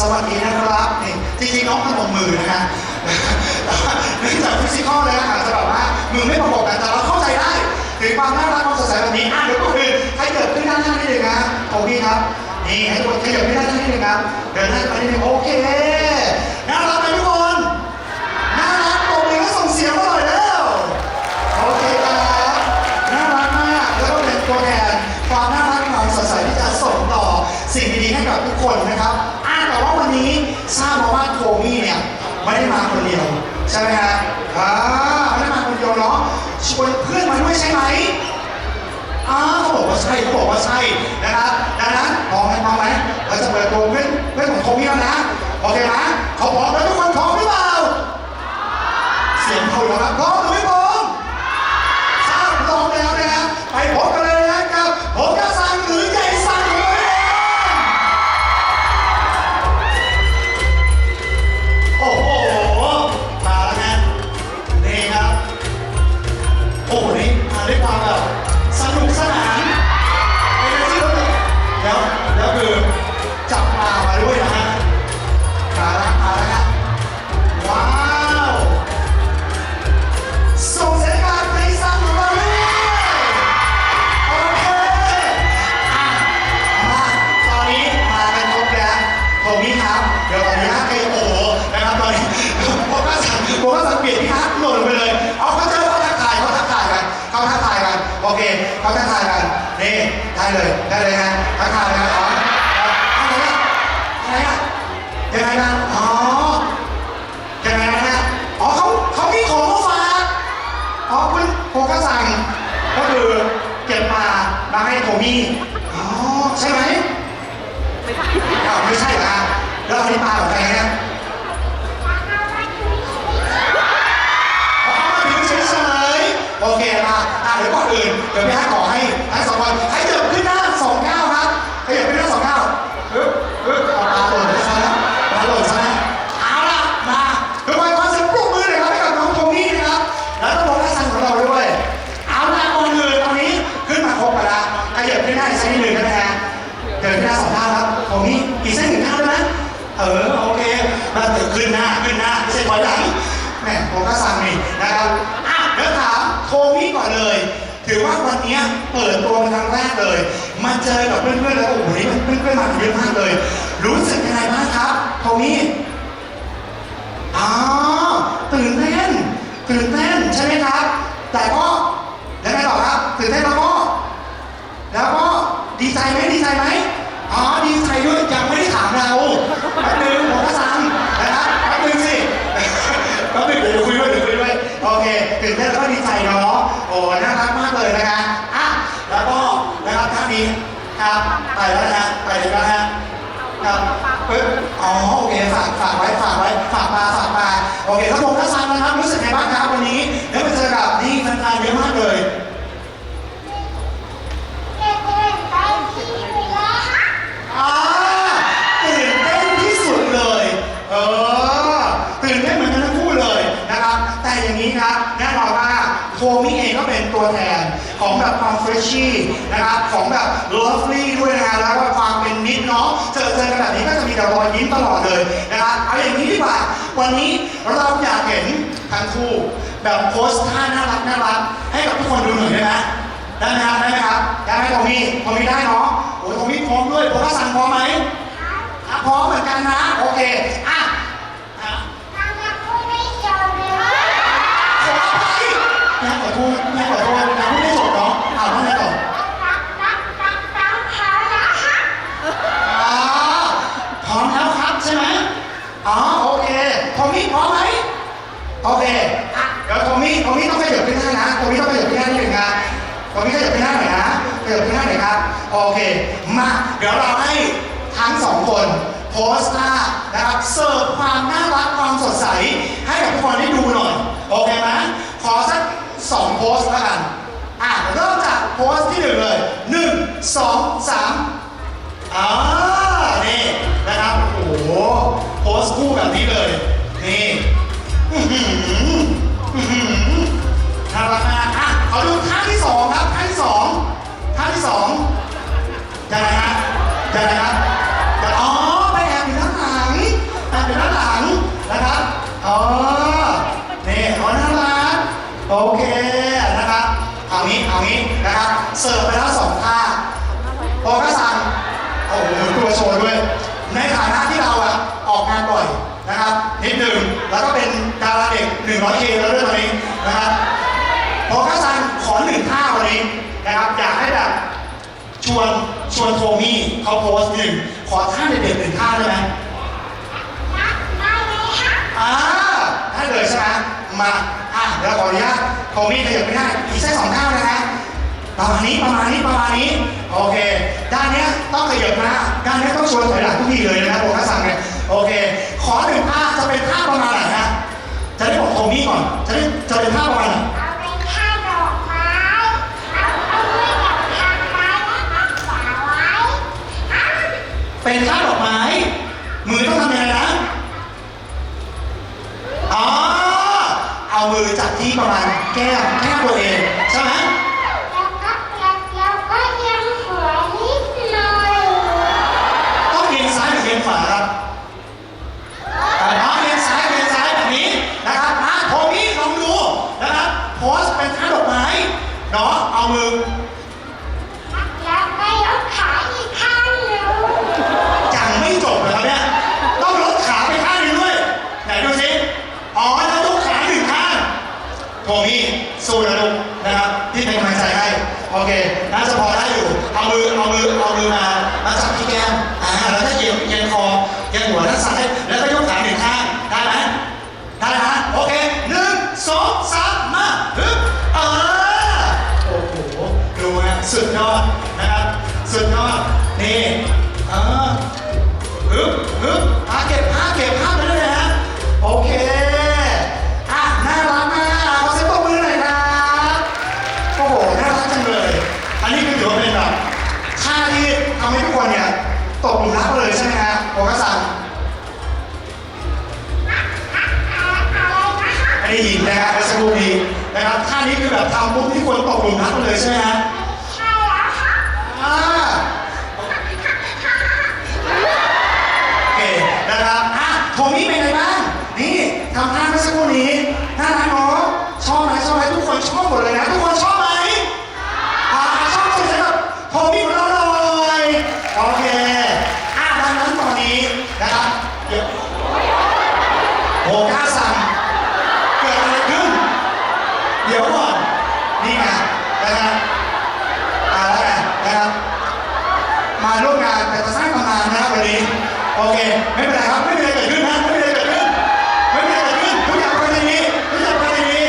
สวัสดีนะครับนี่จริงๆน้องพนมมือนะฮะเนื่องจากฟิสิกอลเลยนะอาจจะแบบว่ามือไม่ประกบกันแต่เราเข้าใจได้ถึงความน่ารักความสดใสแบบนี้อะเดี๋ยวก็คือให้เกิดขึ้นด้านหน้านิดนึงนะโอเคครับนี่ให้ทุกคนขยับขึ้นด้านหน้านิดนึงครับเดินหน้าไปนิดนึงโอเคน่ารักไหมทุกคนน่ารักตบมือแล้วส่งเสียงมาหน่อยแล้วโอเคครับน่ารักมากแล้วก็เป็นตัวแทนความน่ารักความสดใสที่จะส่งต่อสิ่งดีๆให้กับทุกคนนะครับ ว่าวันนี้ทราบมาว่าโทมี่เนี่ยไม่ได้มาคนเดียว ใช่ไหมฮะอ่าไม่ได้มาคนเดียวเนาะชวนเพื่อนมาด้วยใช่ไหมอ้าเขาบอกว่าใช่เขาบอกว่าใช่นะครับดังนั้นพร้อมไหมพร้อมไหมเราจะเปิดตัวเพื่อนเพื่อนของโทมี่แล้วนะโอเคไหมเขาพร้อมแล้วทุกคนพร้อมหรือเปล่าเสียงเขาอยู่ครับพร้อมหรือไม่พร้อม ได้เลย ได้เลยฮะทักทายกันอ๋ออะไรอะอะไรอะยังไงกันอ๋อยังไงนะฮะอ๋อเขาเขามีของมาฝากอ๋อคุณโคก็สั่ง ก็คือเก็บมามาให้โทมี่อ๋อใช่ไหมไม่ใช่อ้าวไม่ใช่เหรอฮะแล้วเอาที่ปลาของใครเนี่ยเอามาถึงเฉยๆโอเคมา เดี๋ยวก่อนอื่นเดี๋ยวพี่ฮัทขอให้ทั้งสองคนให้เดินขึ้นหน้า เยอะมากเลย รู้สึกยังไงบ้างครับโทนี่อตื่นเต้นตื่นเต้นใช่ไหมครับ แต่ก็ยังไงต่อครับตื่นเต้นแล้วก็ แล้วก็ดีใจไหมดีใจไหมอ๋อดีใจด้วยยังไม่ได้ถามเราแป๊บนึงผมก็สั่งนะครับแป๊บนึงสิแป๊บนึงเดี๋ยวคุยด้วยเดี๋ยวคุยด้วยโอเคตื่นเต้นแล้วก็ดีใจเนาะโอ้น่ารักมากเลยนะคะอะแล้วก็นะครับท่านนี้ครับไปแล้วนะไปเลยแล้วนะ ครับปึ๊บอ๋อ โอเค ฝาก ฝากไว้ ฝากไว้ ฝากมา ฝากมา โอเคครับผมทัศน์นะครับ รู้สึกไงบ้างครับวันนี้ได้มาเจอกับนี่แฟนๆเยอะมากเลย อ่าตื่นเต้นที่สุดเลย เออ ตื่นเต้นเหมือนกันทั้งคู่เลยนะครับ แต่อย่างนี้ครับแน่นอนว่าโทมี่เองก็เป็นตัวแทนของแบบความเฟรชชี่นะครับ ของแบบเลิฟลี่ด้วยนะฮะแล้วก็ความเป็นมิตรเนาะ เจอเจอกันแบบนี้ก็จะมีแต่รอยยิ้มตลอดเลยนะครับ เอาอย่างนี้ดีกว่า วันนี้เราอยากเห็นทั้งคู่ แบบโพสท่าน่ารักน่ารักให้กับทุกคนดูหน่อยได้ไหมได้ไหมครับได้ไหมครับได้ไหมโทมี่โทมี่ได้เนาะโอ้ยโทมี่พร้อมด้วยผมก็สั่งพร้อมไหมอะพร้อมเหมือนกันนะโอเคอะอะแม่ขอโทษแม่ขอโทษนะพูดไม่จบเนาะอ่าว่าไงต่ออ่าพร้อมแล้วครับใช่ไหมอ๋อโอเคโทมี่พร้อมไหมโอเค อะเดี๋ยวโทมี่โทมี่ต้องขยับขึ้นหน้านะโทมี่ต้องขยับขึ้นหน้านิดหนึ่งนะโทมี่ขยับขึ้นหน้าหน่อยนะขยับขึ้นหน้าหน่อยครับโอเคมาเดี๋ยวเราให้ทั้งสองคนโพสต์หน้านะครับเสิร์ฟความน่ารักความสดใส ให้กับทุกคนได้ดูหน่อยโอเคไหมขอสักสองโพสต์แล้วกันอะเริ่มจากโพสต์ที่หนึ่งเลยหนึ่งสองสามอ่านี่นะครับโอ้โหโพสต์คู่แบบนี้เลยนี่ อื้อหือน่ารักมากอะขอดูท่าที่สองครับท่าที่สองท่าที่สองยังไงฮะยังไงครับ เขาโพสต์หนึ่งขอท่าเด็ดๆหนึ่งท่าได้ไหมอ่าได้เลยใช่ไหมมาอะเดี๋ยวขออนุญาตโทมี่ขยับไม่ได้อีกสักสองท่านะฮะประมาณนี้ประมาณนี้ประมาณนี้โอเค ด้านเนี้ยต้องขยับน้าด้านเนี้ยต้องชวนถอยหลังทุกทีเลยนะครับผมถ้าสั่งเนี่ยโอเค ขอหนึ่งท่าจะเป็นท่าประมาณไหนฮะจะได้บอกโทมี่ก่อนจะได้จะเป็นท่าประมาณไหน เป็นท่าดอกไม้ มือต้องทำยังไงนะอ๋อเอามือจับที่ประมาณแก้มแก้มตัวเอง นนี้หญิงนะฮะเมื่อสักครู่นี้นะครับท่านี้คือแบบทำปุ๊บที่คนตกหลุมรักเลยใช่ไหมฮะอ่าโอเคนะครับอะโทมี่เป็นไงบ้างนี่ทำท่าเมื่อสักครู่นี้น่ารักเนาะชอบไหมชอบไหมทุกคนชอบหมดเลยนะทุกคนชอบไหมอ่าชอบสุดเลยครับโทมี่ของเราหน่อยโอเคอะดังนั้นตอนนี้นะครับเดี๋ยวโหก้สั่งเกิดอะไรขึ้น เดี๋ยวก่อน นี่ไงนะครับอ่าแล้วไงนะครับ มาร่วมงานแต่จะสร้างตำนานนะครับวันนี้ โอเค ไม่เป็นไรครับ ไม่มีอะไรเกิดขึ้นนะไม่มีอะไรเกิดขึ้น ไม่มีอะไรเกิดขึ้นทุกอย่างเป็นอย่างนี้ทุกอย่างเป็นอย่างนี้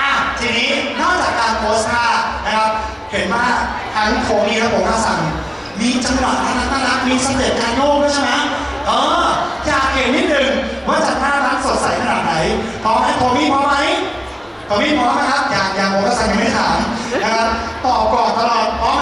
อะทีนี้นอกจากการโพสท่านะครับ เห็นว่าทั้งโทนี่และผมอาสั่งมีจังหวะน่ารักน่ารักมีสเต็ปการโยกด้วยใช่ไหมเอออยากเห็นนิดนึงว่าจะน่ารักสดใสขนาดไหนพร้อมไหมโทมี่พร้อมไหมตอนนี้พร้อมนะครับอย่างอย่างผมก็สั่งยังไม่ถามนะครับตอบก่อนตลอดอมไหมผมก็สั่งพร้อม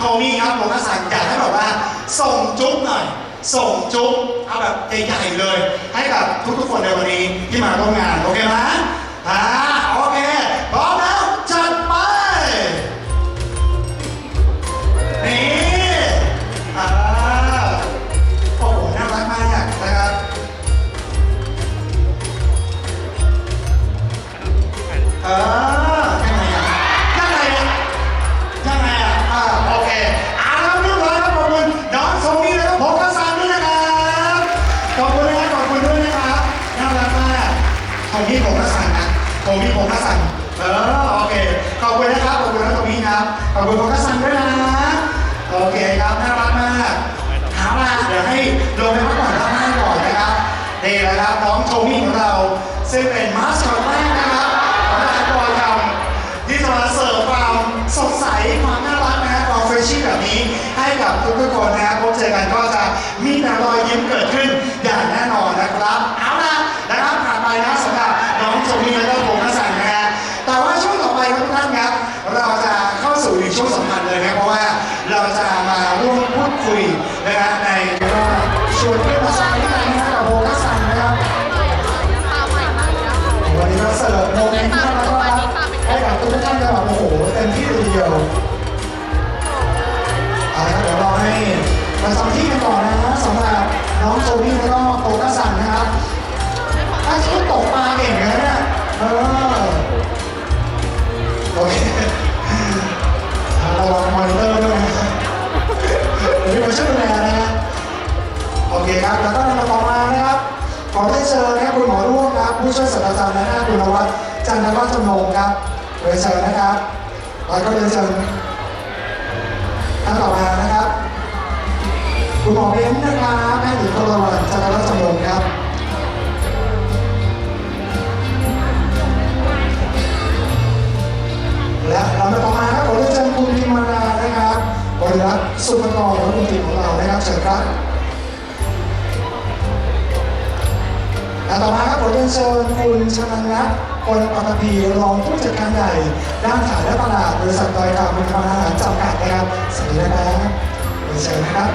โอเคอะดังนั้นโทมี่ครับผมก็สั่งอยากให้แบบว่าสส่งจุ๊บหน่อย ส่งจุ๊บเอาแบบใหญ่ๆเลย ให้กับทุกๆคนในวันนี้ที่มาร่วมงาน โอเคไหมอ่าโอ ผมมีผมกระสันนะผมมีผมกระสันเออโอเคขอบคุณนะครับขอบคุณน้องสมมีครับขอบคุณผมกระสันด้วยนะโอเคครับน่ารักมากเอาละเดี๋ยวให้ลงไปพักผ่อนข้างล่างก่อนนะครับนี่แหละครับน้องโทมี่ของเรา ซึ่งเป็นมาสคอตแรกนะครับของงานบอยกรรมที่จะมาเสิร์ฟความสดใสความน่ารักนะฮะความเฟรชชี่แบบนี้ให้กับทุกๆคนนะ อเคระวังมอนิเตอร์ด้วยนะครับเดี๋ยวมาช่วยดูแลนะฮะโอเคครับ แล้วก็ลำดับต่อมานะครับ ขอได้เชิญนะครับคุณหมอร่วมครับ ผู้ช่วยศาสตราจารย์นายแพทย์คุณวัฒน์จันทวัฒน์จำนงครับเรียนเชิญนะครับ แล้วก็เรียนเชิญท่านต่อมานะครับ คุณหมอเบ้นนะครับแพทย์หญิงพลวัฒน์จันทวัฒน์จำนงครับ และลำดับต่อมาครับขอเรียนเชิญคุณพิมมารานะครับบริรักษ์สุภกรและคุณทีมของเรานะครับเชิญครับและต่อมาครับผมเรียนเชิญคุณชนันนะคนปัตภีรองผู้จัดการใหญ่ด้านขายและตลาดบริษัทดอยคำเป็นคำอาหารจำกัดนะครับสวัสดีนะครับเรียนเชิญนะครับ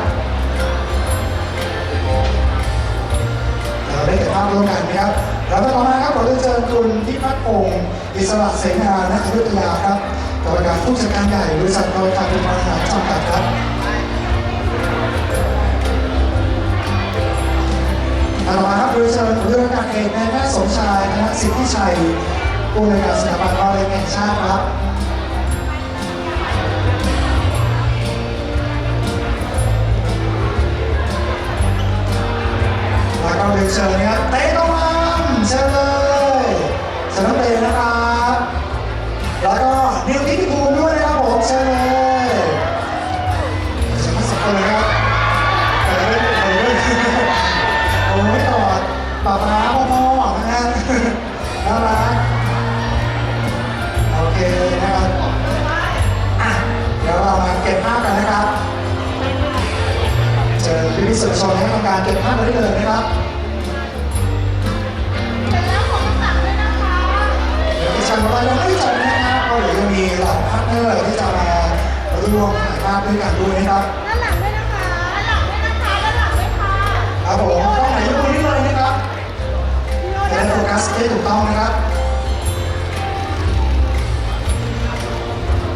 เราได้เห็นภาพร่วมกันนะครับแล้วต่อมาครับผมเรียนเชิญคุณพิพัฒน์พงศ์ อิสระเสนาณอยุธยาครับกรรมการผู้จัดการใหญ่บริษัทดอยคำเป็นคำอาหารจำกัดครับต่อมาครับโดยเชิญผู้ช่วยการเอกนายแพทย์สมชายคณะสิทธิชัยผู้ในการสถาบันมะเร็งแห่งชาติครับแล้วก็เรียเชิญ นะฮะน่ารักโอเคนะครับอะเดี๋ยวเรามาเก็บภาพกันนะครับ เจอพี่พิสุทธิ์ชนให้ทำการเก็บภาพไว้ได้เลยนะครับเดี๋ยวดิฉันบอกว่ายังไม่จบนะครับเพราะเดี๋ยวยังมีเหล่าพาร์ทเนอร์ที่จะมาร่วมถ่ายภาพด้วยกันด้วยนะครับด้านหลังด้วยนะคะด้านหลังด้วยนะคะด้านหลังด้วยค่ะครับผม โฟกัสได้ถูกต้องนะครับ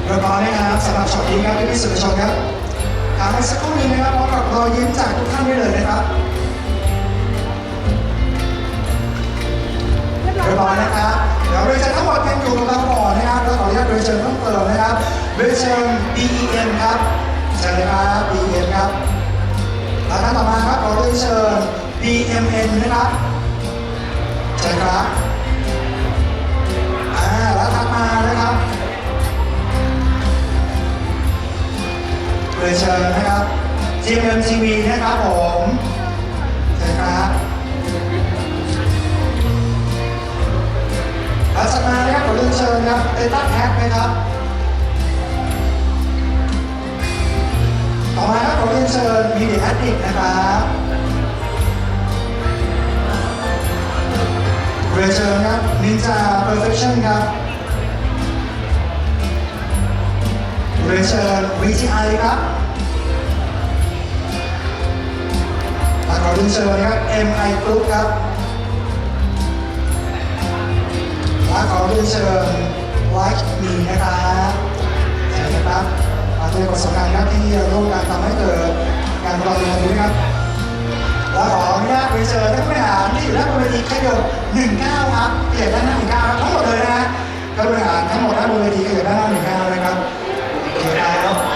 เรียบร้อยนะครับสำหรับช็อตนี้ครับพี่สุดชนครับถามสักครู่หนึงนะครับพร้อมกับรอยยิ้มจากทุกท่านได้เลยนะครับเรียบร้อยนะครับเดี๋ยวเรียนเชิญทั้งหมดยังอยู่กับเราก่อนนะครับแล้วขออนุญาตเรียนเชิญเพิ่มเติมนะครับเรียนเชิญ BEM ครับเชิญเลยครับ BEM ครับแล้วท่านต่อมาครับขอเรียนเชิญ BMN นะครับ เชิญครับอ่าแล้วถัดมานะครับเรียเชิญนะครับ GMMTV นะครับผมเชิญครับแล้วถัดมานะครับขอเรียนเชิญครับเตต้าแฮกนะครับต่อมาครับขอเรียนเชิญมีเดียแอดดิกนะครับ รียนเชิญครับนินจาเพอร์เฟคชั่นครับเรียนเชิญ VGI ครับขอเรียนเชิญครับ MI Group ครับและขอเรียนเชิญ Like Me นะครับเชิญนะครับมาด้วยประสบการณ์ครับที่ร่วมกันทำให้เกิดการรอในวันนี้นะครับ แล้วขออนุญาตไปเชิญท่านผู้บริหารที่อยู่ด้านบนเวทีขยับ19ครับเกียรติด้านหน้า19ครับทั้งหมดเลยนะฮะท่านผู้บริหารทั้งหมดด้านบนเวทีขยบด้านหน้า19นะครับโอเคครับง